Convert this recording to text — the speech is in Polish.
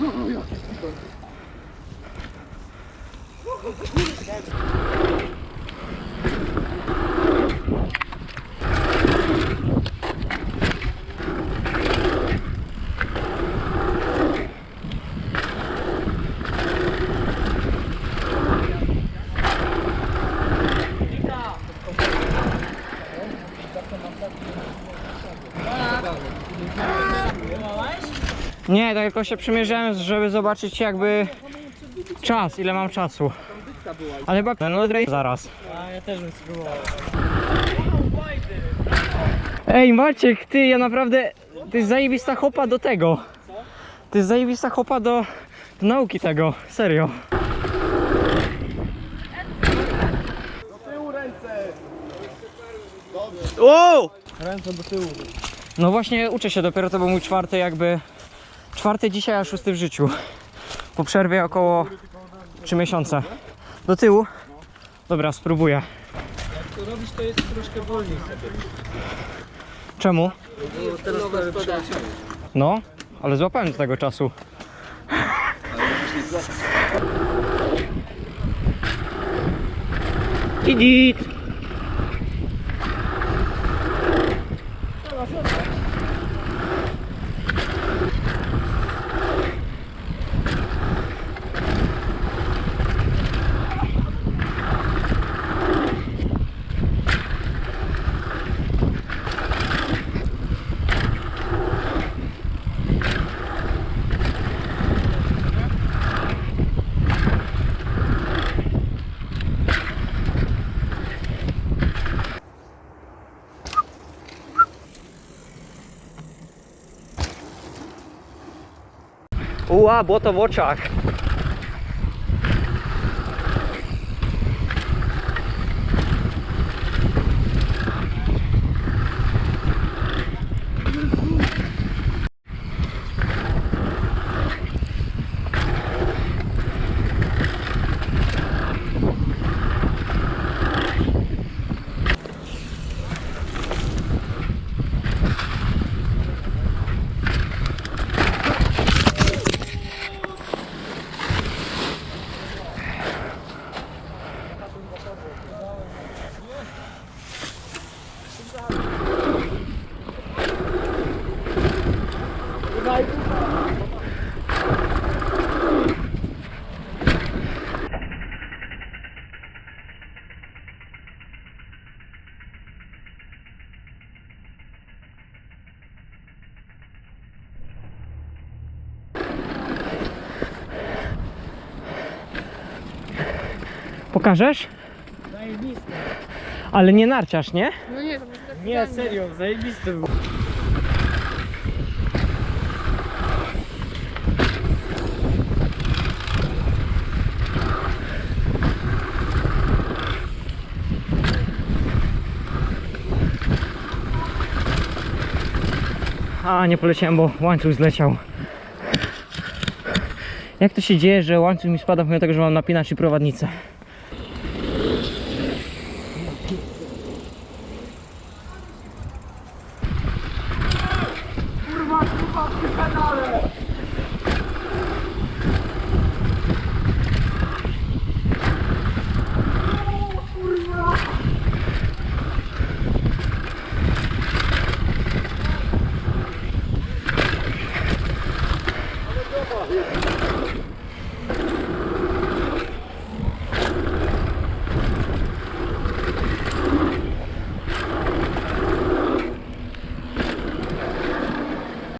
Oh, yeah. Nie, tak tylko się przymierzałem, żeby zobaczyć jakby czas, ile mam czasu. Ale chyba no zaraz. A ja też bym spróbował. Ej Maciek, ty, ja naprawdę, to jest zajebista chopa do tego. To jest zajebista chopa do, do nauki tego, serio. Wow! Ręce do tyłu. No właśnie uczę się dopiero, to był mój czwarty jakby, czwarty dzisiaj, a szósty w życiu. Po przerwie około 3 miesiące. Do tyłu? Dobra, spróbuję. To robisz to jest troszkę wolniej. Czemu? Przeleciałem. No, ale złapałem do tego czasu. Didit! ou a bota Vorchak. Pokażesz? Zajebiste. Ale nie narciarz, nie? No nie, to będzie tak Nie, serio, zajebiste było. A, nie poleciałem, bo łańcuch zleciał. Jak to się dzieje, że łańcuch mi spada pomimo tego, że mam napinacz i prowadnicę? Yeah.